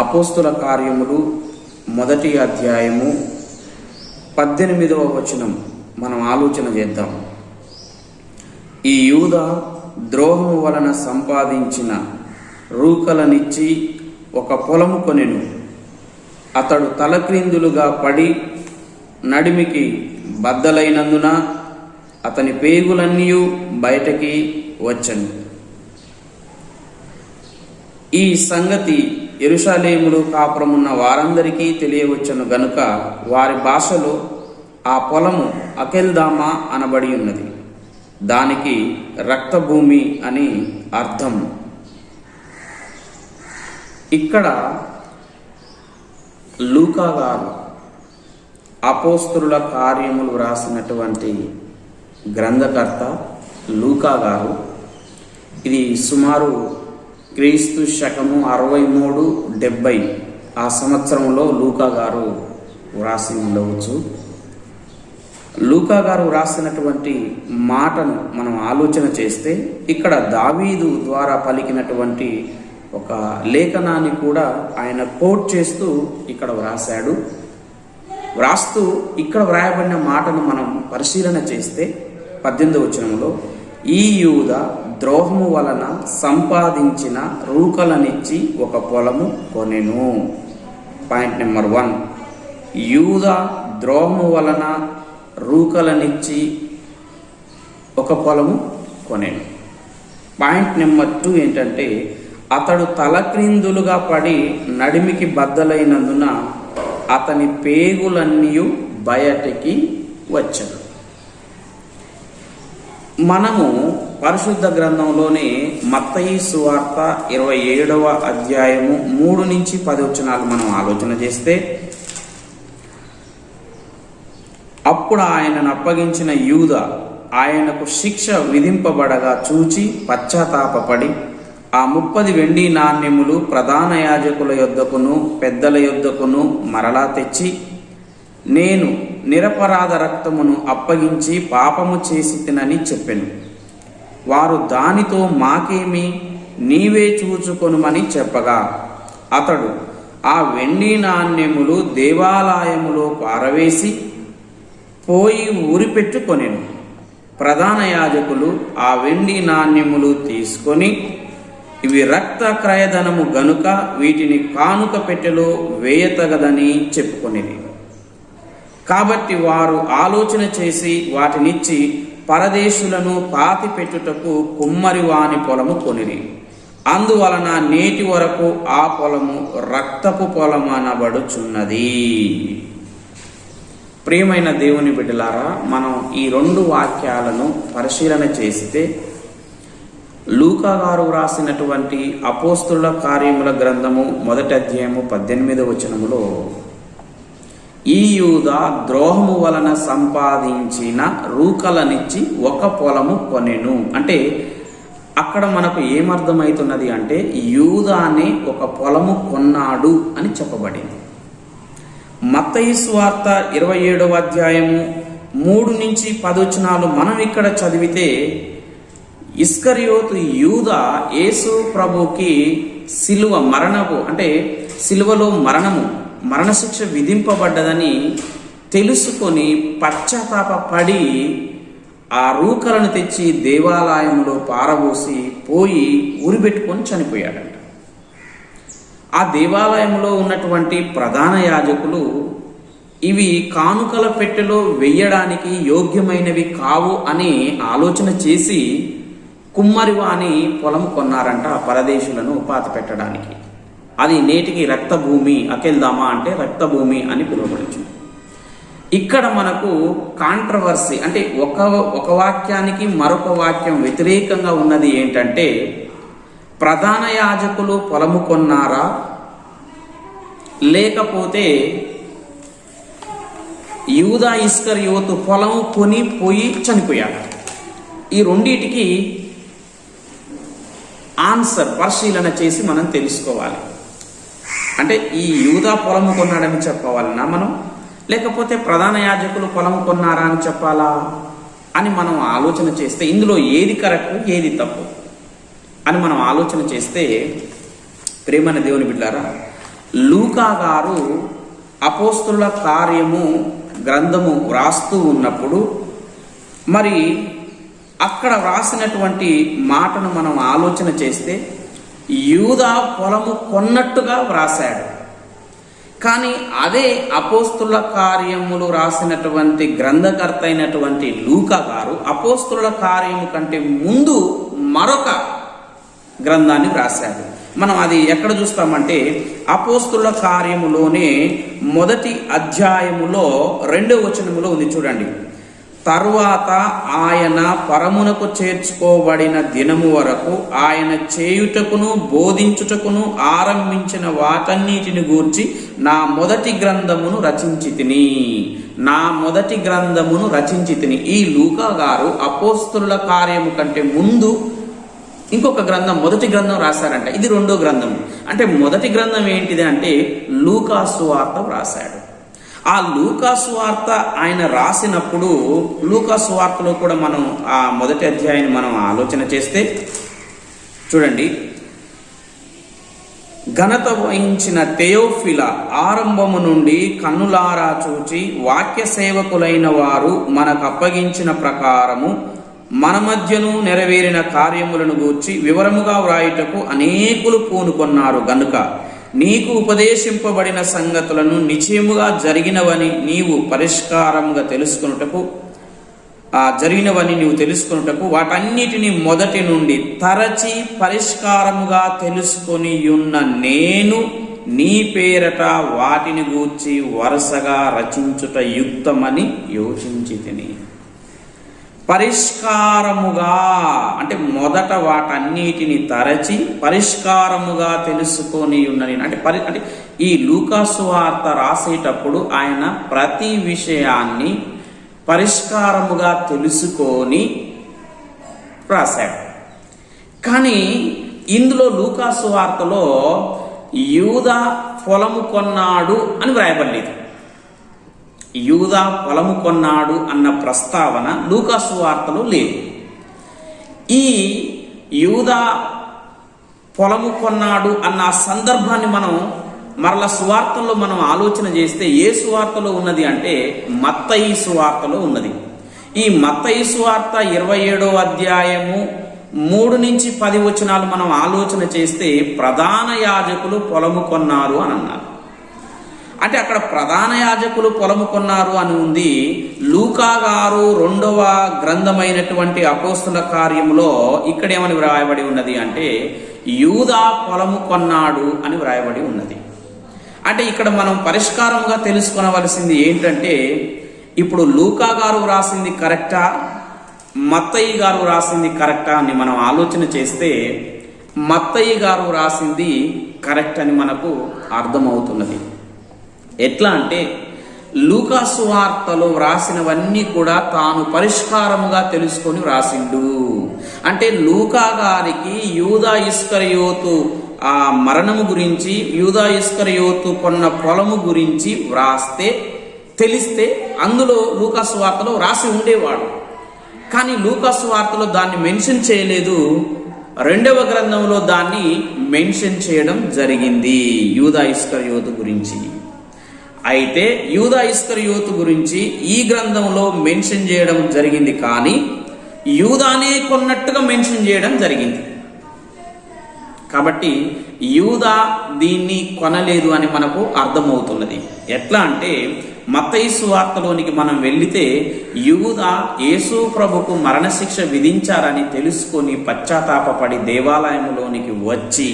అపోస్తుల కార్యములు మొదటి అధ్యాయము పద్దెనిమిదవ వచనం మనం ఆలోచన చేద్దాం. ఈ యూద ద్రోహము వలన సంపాదించిన రూకలనిచ్చి ఒక పొలము కొనెను. అతడు తలక్రిందులుగా పడి నడిమికి బద్దలైనందున అతని పేగులన్నీ బయటకి వచ్చను. ఈ సంగతి ఎరుషాలేములు కాపురమున్న వారందరికీ తెలియవచ్చును గనుక వారి భాషలో ఆ పొలము అకెల్దామా అనబడి ఉన్నది. దానికి రక్తభూమి అని అర్థం. ఇక్కడ లూకా గారు అపోస్తుల కార్యములు వ్రాసినటువంటి గ్రంథకర్త లూకా గారు. ఇది సుమారు క్రీస్తు శకము అరవై మూడు డెబ్బై ఆ సంవత్సరంలో లూకా గారు వ్రాసి ఉండవచ్చు. లూకా గారు వ్రాసినటువంటి మాటను మనం ఆలోచన చేస్తే ఇక్కడ దావీదు ద్వారా పలికినటువంటి ఒక లేఖనాన్ని కూడా ఆయన కోట్ చేస్తూ ఇక్కడ వ్రాశాడు. వ్రాస్తూ ఇక్కడ వ్రాయబడిన మాటను మనం పరిశీలన చేస్తే పద్దెనిమిది వచనంలో ఈ యూద ద్రోహము వలన సంపాదించిన రూకలనిచ్చి ఒక పొలము కొనెను. పాయింట్ నెంబర్ వన్ యూద ద్రోహము వలన రూకలనిచ్చి ఒక పొలము కొనెను. పాయింట్ నెంబర్ టూ ఏంటంటే అతడు తలక్రిందులుగా పడి నడిమికి బద్దలైనందున అతని పేగులన్నీ బయటికి వచ్చను. మనము పరిశుద్ధ గ్రంథంలోని మత్తయి సువార్త ఇరవై ఏడవ అధ్యాయము మూడు నుంచి పది వచనాలు మనం ఆలోచన చేస్తే అప్పుడు ఆయనను అప్పగించిన యూద ఆయనకు శిక్ష విధింపబడగా చూచి పశ్చాత్తాపపడి ఆ ముప్పది వెండి నాణ్యములు ప్రధాన యాజకుల యొద్దకును పెద్దల యొద్దకును మరలా తెచ్చి నేను నిరపరాధ రక్తమును అప్పగించి పాపము చేసి తినని చెప్పెను. వారు దానితో మాకేమి నీవే చూచుకొనుమని చెప్పగా అతడు ఆ వెండి నాణ్యములు దేవాలయములో పారవేసి పోయి ఊరిపెట్టుకొనెను ప్రధాన యాజకులు ఆ వెండి నాణ్యములు తీసుకొని ఇవి రక్త క్రయధనము గనుక వీటిని కానుక పెట్టెలో వేయతగదని చెప్పుకొనేది కాబట్టి వారు ఆలోచన చేసి వాటినిచ్చి పరదేశులను పాతి పెట్టుటకు కుమ్మరి వాని పొలము కొనిరి. అందువలన నేటి వరకు ఆ పొలము రక్తపు పొలమనబడుచున్నది. ప్రియమైన దేవుని బిడ్డలారా మనం ఈ రెండు వాక్యాలను పరిశీలన చేస్తే లూకా గారు వ్రాసినటువంటి అపోస్తుల కార్యముల గ్రంథము మొదటి అధ్యాయము పద్దెనిమిదవ వచనములో ఈ యూద ద్రోహము వలన సంపాదించిన రూకలనిచ్చి ఒక పొలము కొనెను. అంటే అక్కడ మనకు ఏమర్థమవుతున్నది అంటే యూదానే ఒక పొలము కొన్నాడు అని చెప్పబడింది. మత్తయి స్వార్త ఇరవై ఏడవ అధ్యాయము మూడు నుంచి పదవచనాలు మనం ఇక్కడ చదివితే ఇస్కరియోతు యూద యేసు ప్రభుకి సిలువ మరణము అంటే సిలువలో మరణము మరణశిక్ష విధింపబడ్డదని తెలుసుకొని పశ్చాత్తాపడి ఆ రూకలను తెచ్చి దేవాలయంలో పారబోసి పోయి ఊరిబెట్టుకొని చనిపోయాడంట. ఆ దేవాలయంలో ఉన్నటువంటి ప్రధాన యాజకులు ఇవి కానుకల పెట్టెలో వెయ్యడానికి యోగ్యమైనవి కావు అని ఆలోచన చేసి కుమ్మరివాణి పొలం కొన్నారంట పరదేశులను పాత పెట్టడానికి అది నేటికి రక్తభూమి అకెల్దామా అంటే రక్తభూమి అని పిలువబడుతుంది. ఇక్కడ మనకు కాంట్రవర్సీ అంటే ఒక ఒక వాక్యానికి మరొక వాక్యం వ్యతిరేకంగా ఉన్నది ఏంటంటే ప్రధాన యాజకులు పొలము కొన్నారా? లేకపోతే యూదా ఇస్కర్ యువతు పొలం కొని పోయి చనిపోయాడు. ఈ రెండిటికి ఆన్సర్ పరిశీలన చేసి మనం తెలుసుకోవాలి. అంటే ఈ యూదా పొలం కొన్నాడని చెప్పవాలన్నా మనం? లేకపోతే ప్రధాన యాజకులు పొలం కొన్నారా అని చెప్పాలా? అని మనం ఆలోచన చేస్తే ఇందులో ఏది కరెక్ట్ ఏది తప్పు? అని మనం ఆలోచన చేస్తే ప్రేమన దేవుని బిడ్డారా లూకా గారు అపోస్తుల కార్యము గ్రంథము వ్రాస్తూ ఉన్నప్పుడు మరి అక్కడ వ్రాసినటువంటి మాటను మనం ఆలోచన చేస్తే యూదా పొలము కొన్నట్టుగా వ్రాసాడు కానీ అదే అపోస్తుల కార్యములు రాసినటువంటి గ్రంథకర్త అయినటువంటి లూకా గారు అపోస్తుల కార్యము కంటే ముందు మరొక గ్రంథాన్ని వ్రాశాడు. మనం అది ఎక్కడ చూస్తామంటే అపోస్తుల కార్యములోనే మొదటి అధ్యాయములో రెండో వచనములో ఉంది చూడండి. తరువాత ఆయన పరమునకు చేర్చుకోబడిన దినము వరకు ఆయన చేయుటకును బోధించుటకును ఆరంభించిన వాటన్నిటిని గూర్చి నా మొదటి గ్రంథమును రచించి తిని. నా మొదటి గ్రంథమును రచించి తిని. ఈ లూకా గారు అపోస్తుల కార్యము కంటే ముందు ఇంకొక గ్రంథం మొదటి గ్రంథం రాశారంట. ఇది రెండో గ్రంథం. అంటే మొదటి గ్రంథం ఏంటిది అంటే లూకాసు వార్త వ్రాశాడు. ఆ లూకాసు వార్త ఆయన రాసినప్పుడు లూకాసు వార్తలో కూడా మనం ఆ మొదటి అధ్యాయాన్ని మనం ఆలోచన చేస్తే చూడండి. ఘనత వహించిన తెయోఫిల ఆరంభము నుండి కన్నులారా చూచి వాక్య సేవకులైన వారు మనకు అప్పగించిన ప్రకారము మన మధ్యను నెరవేరిన కార్యములను గూర్చి వివరముగా వ్రాయుటకు అనేకులు పూనుకొన్నారు. గనుక నీకు ఉపదేశింపబడిన సంగతులను నిశ్చయముగా జరిగినవని నీవు పరిష్కారంగా తెలుసుకున్నటకు ఆ జరిగినవని నీవు తెలుసుకున్నటకు వాటన్నిటిని మొదటి నుండి తరచి పరిష్కారముగా తెలుసుకొని ఉన్న నేను నీ పేరట వాటిని గూర్చి వరుసగా రచించుట యుక్తమని యోచించి తిని పరిష్కారముగా అంటే మొదట వాటన్నిటిని తరచి పరిష్కారముగా తెలుసుకొని ఉన్నది. అంటే పరి అంటే ఈ లూకాసు వార్త రాసేటప్పుడు ఆయన ప్రతి విషయాన్ని పరిష్కారముగా తెలుసుకొని రాశాడు. కానీ ఇందులో లూకాసు వార్తలో యూదా పొలము కొన్నాడు అని వ్రాయబడలేదు. యూదా పొలము కొన్నాడు అన్న ప్రస్తావన లూకాసు వార్తలో లేదు. ఈ యూదా పొలము కొన్నాడు అన్న సందర్భాన్ని మనం మరల సువార్తల్లో మనం ఆలోచన చేస్తే ఏ సువార్తలో ఉన్నది అంటే మత్తయి సువార్తలో ఉన్నది. ఈ మత్తయి సువార్త ఇరవై ఏడో అధ్యాయము మూడు నుంచి పది వచనాలు మనం ఆలోచన చేస్తే ప్రధాన యాజకులు పొలము కొన్నారు అని అన్నారు. అంటే అక్కడ ప్రధాన యాజకులు పొలము కొన్నారు అని ఉంది. లూకా గారు రెండవ గ్రంథమైనటువంటి అపోస్తుల కార్యములో ఇక్కడ ఏమని వ్రాయబడి ఉన్నది అంటే యూదా పొలము కొన్నాడు అని వ్రాయబడి ఉన్నది. అంటే ఇక్కడ మనం పరిష్కారంగా తెలుసుకొనవలసింది ఏంటంటే ఇప్పుడు లూకా గారు వ్రాసింది కరెక్టా? మత్తయ్య గారు వ్రాసింది కరెక్టా అని మనం ఆలోచన చేస్తే మత్తయ్య గారు వ్రాసింది కరెక్ట్ అని మనకు అర్థమవుతున్నది. ఎట్లా అంటే లూకాసు వార్తలో వ్రాసినవన్నీ కూడా తాను పరిష్కారముగా తెలుసుకొని వ్రాసిండు. అంటే లూకా గారికి యూదా ఇస్కరయోతు ఆ మరణము గురించి యూదా ఇస్కరయోతు కొన్న పొలము గురించి వ్రాస్తే తెలిస్తే అందులో లూకాసు వార్తలో వ్రాసి ఉండేవాడు. కానీ లూకాసు వార్తలో దాన్ని మెన్షన్ చేయలేదు. రెండవ గ్రంథంలో దాన్ని మెన్షన్ చేయడం జరిగింది యూదా ఇస్కరయోతు గురించి. అయితే యూదా ఇస్కరియోతు గురించి ఈ గ్రంథంలో మెన్షన్ చేయడం జరిగింది కానీ యూదానే కొన్నట్టుగా మెన్షన్ చేయడం జరిగింది. కాబట్టి యూదా దీన్ని కొనలేదు అని మనకు అర్థమవుతున్నది. ఎట్లా అంటే మత్తయిసు వార్తలోనికి మనం వెళ్ళితే యూదా యేసు ప్రభుకు మరణశిక్ష విధించారని తెలుసుకొని పశ్చాత్తాపపడి దేవాలయంలోనికి వచ్చి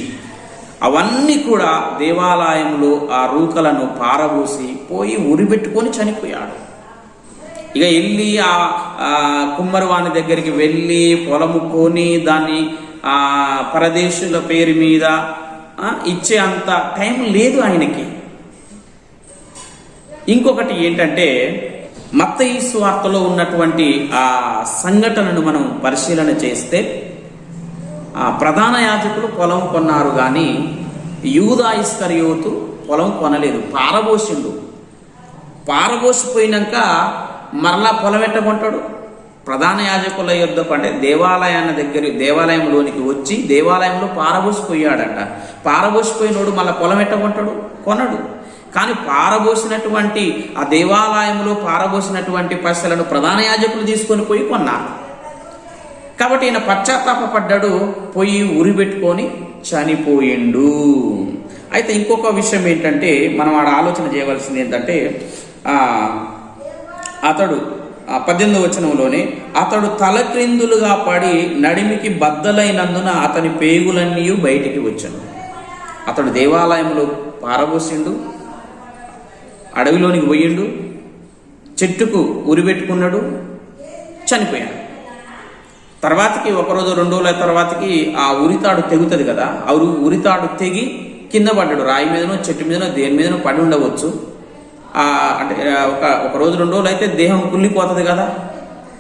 అవన్నీ కూడా దేవాలయంలో ఆ రూకలను పారబోసి పోయి ఉరిపెట్టుకొని చనిపోయాడు. ఇక వెళ్ళి ఆ ఆ దగ్గరికి వెళ్ళి పొలము కొని దాన్ని ఆ పరదేశుల పేరు మీద ఇచ్చే అంత టైం లేదు ఆయనకి. ఇంకొకటి ఏంటంటే మత్తయిష్ వార్తలో ఉన్నటువంటి ఆ సంఘటనను మనం పరిశీలన చేస్తే ప్రధాన యాజకులు పొలం కొన్నారు కానీ యూదా ఇస్కరియోతు పొలం కొనలేదు పారబోసిండు. పారబోసిపోయినాక మరలా పొలం ఎట్టగొంటాడు ప్రధాన యాజకుల యుద్ధకు అంటే దేవాలయాన్ని దగ్గర దేవాలయంలోనికి వచ్చి దేవాలయంలో పారబోసిపోయాడట. పారబోసిపోయినోడు మళ్ళీ పొలం ఎట్టకుంటాడు కొనడు. కానీ పారబోసినటువంటి ఆ దేవాలయంలో పారబోసినటువంటి పైసలను ప్రధాన యాజకులు తీసుకొని పోయి కొన్నారు. కాబట్టి ఈయన పశ్చాత్తాపడ్డాడు పోయి ఉరి పెట్టుకొని చనిపోయిండు. అయితే ఇంకొక విషయం ఏంటంటే మనం ఆడ ఆలోచన చేయవలసింది ఏంటంటే అతడు పద్దెనిమిది వచనంలోనే అతడు తలక్రిందులుగా పడి నడిమికి బద్దలైనందున అతని పేగులన్నీ బయటికి వచ్చాను. అతడు దేవాలయంలో పారబోసిండు అడవిలోనికి పోయిండు చెట్టుకు ఉరిపెట్టుకున్నాడు చనిపోయాడు. తర్వాతకి ఒక రోజు రెండు రోజుల తర్వాతకి ఆ ఉరితాడు తెగుతుంది కదా ఆ ఉరి ఉరితాడు తెగి కింద పడ్డాడు. రాయి మీదనో చెట్టు మీదనో దేని మీదనో పడి ఉండవచ్చు. అంటే ఒక ఒక రోజు రెండు రోజులు అయితే దేహం కుళ్ళిపోతుంది కదా.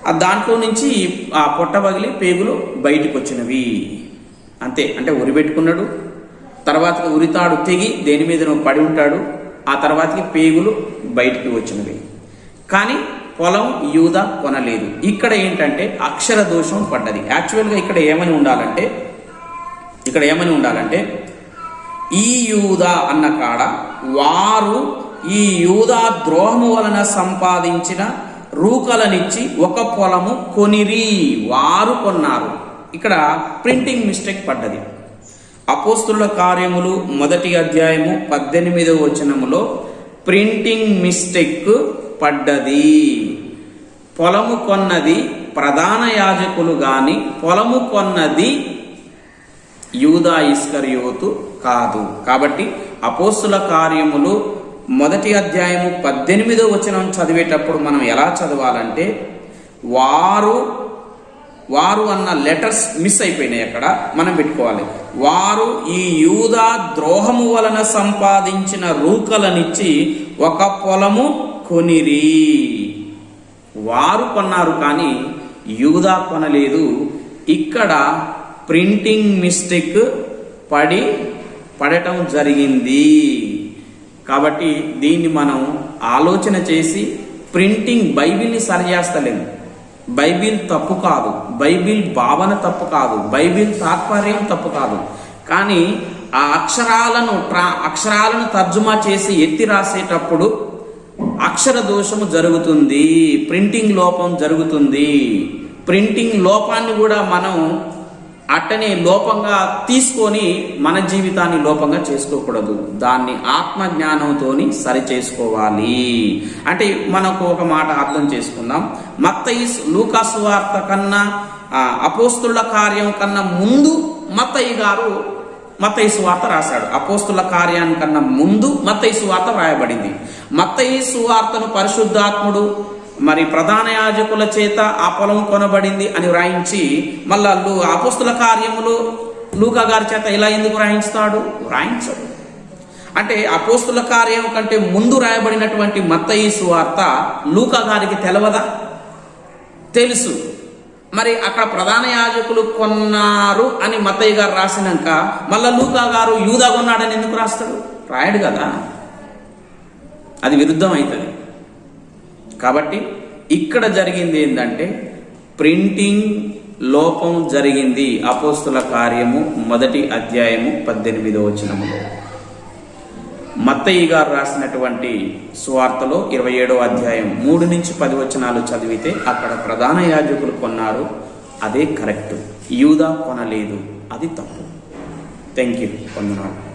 ఆ దాంట్లో నుంచి ఆ పొట్ట పగిలి పేగులు బయటికి వచ్చినవి అంతే. అంటే ఉరి పెట్టుకున్నాడు. తర్వాత ఉరితాడు తెగి దేని మీదనో పడి ఉంటాడు. ఆ తర్వాతకి పేగులు బయటికి వచ్చినవి. కానీ పొలం యూద కొనలేదు. ఇక్కడ ఏంటంటే అక్షర దోషం పడ్డది. యాక్చువల్గా ఇక్కడ ఏమని ఉండాలంటే ఇక్కడ ఏమని ఉండాలంటే ఈ యూద అన్న కాడ వారు ఈ యూదా ద్రోహము వలన సంపాదించిన రూకలనిచ్చి ఒక పొలము కొనిరి. వారు కొన్నారు. ఇక్కడ ప్రింటింగ్ మిస్టేక్ పడ్డది. అపోస్తుల కార్యములు మొదటి అధ్యాయము పద్దెనిమిదవ వచనములో ప్రింటింగ్ మిస్టేక్ పడ్డది. పొలము కొన్నది ప్రధాన యాజకులు గాని పొలము కొన్నది యూదా ఇస్కరియోతు కాదు. కాబట్టి అపోస్తుల కార్యములు మొదటి అధ్యాయము పద్దెనిమిదో వచనం చదివేటప్పుడు మనం ఎలా చదవాలంటే వారు వారు అన్న లెటర్స్ మిస్ అయిపోయినాయి అక్కడ మనం పెట్టుకోవాలి. వారు ఈ యూదా ద్రోహము వలన సంపాదించిన రూకలనిచ్చి ఒక పొలము కొనిరి. వారు కొన్నారు కానీ యూదా కొనలేదు. ఇక్కడ ప్రింటింగ్ మిస్టేక్ పడి పడటం జరిగింది. కాబట్టి దీన్ని మనం ఆలోచన చేసి ప్రింటింగ్ బైబిల్ని సరిచేస్తలేము బైబిల్ తప్పు కాదు. బైబిల్ భావన తప్పు కాదు. బైబిల్ తాత్పర్యం తప్పు కాదు. కానీ ఆ అక్షరాలను ట్రా అక్షరాలను తర్జుమా చేసి ఎత్తి రాసేటప్పుడు అక్షర దోషము జరుగుతుంది ప్రింటింగ్ లోపం జరుగుతుంది. ప్రింటింగ్ లోపాన్ని కూడా మనం అట్టనే లోపంగా తీసుకొని మన జీవితాన్ని లోపంగా చేసుకోకూడదు. దాన్ని ఆత్మజ్ఞానంతో సరి చేసుకోవాలి అంటే మనకు ఒక మాట అర్థం చేసుకుందాం. మత్తయి లూకాసు వార్త కన్నా అపోస్తుల కార్యం కన్నా ముందు మత్తయ్య గారు మత్తయి వార్త రాశాడు. అపోస్తుల కార్యానికన్నా ముందు మత్తయి వార్త రాయబడింది మత్తయి సువార్తను పరిశుద్ధాత్ముడు మరి ప్రధాన యాజకుల చేత ఆ పొలం కొనబడింది అని వ్రాయించి మళ్ళా లు- అపోస్తుల కార్యములు లూకా గారి చేత ఇలా ఎందుకు రాయించుతాడు రాయించడు అంటే అపోస్తుల కార్యం కంటే ముందు రాయబడినటువంటి మత్తయి సువార్త లూకా గారికి తెలవదా? తెలుసు. మరి అక్కడ ప్రధాన యాజకులు కొన్నారు అని మత్తయ్య గారు రాసినాక మళ్ళా లూకా గారు యూదా కొన్నాడని ఎందుకు రాస్తాడు రాయడు కదా. అది విరుద్ధం అవుతుంది. కాబట్టి ఇక్కడ జరిగింది ఏంటంటే ప్రింటింగ్ లోపం జరిగింది. అపోస్తుల కార్యము మొదటి అధ్యాయము పద్దెనిమిదో వచనములో. మత్తయ్య గారు రాసినటువంటి సువార్తలో ఇరవై ఏడో అధ్యాయం మూడు నుంచి పది వచనాలు చదివితే అక్కడ ప్రధాన యాజకులు కొన్నారు అదే కరెక్ట్. యూదా కొనలేదు. అది తప్పు. థ్యాంక్ యూ కొందనాలు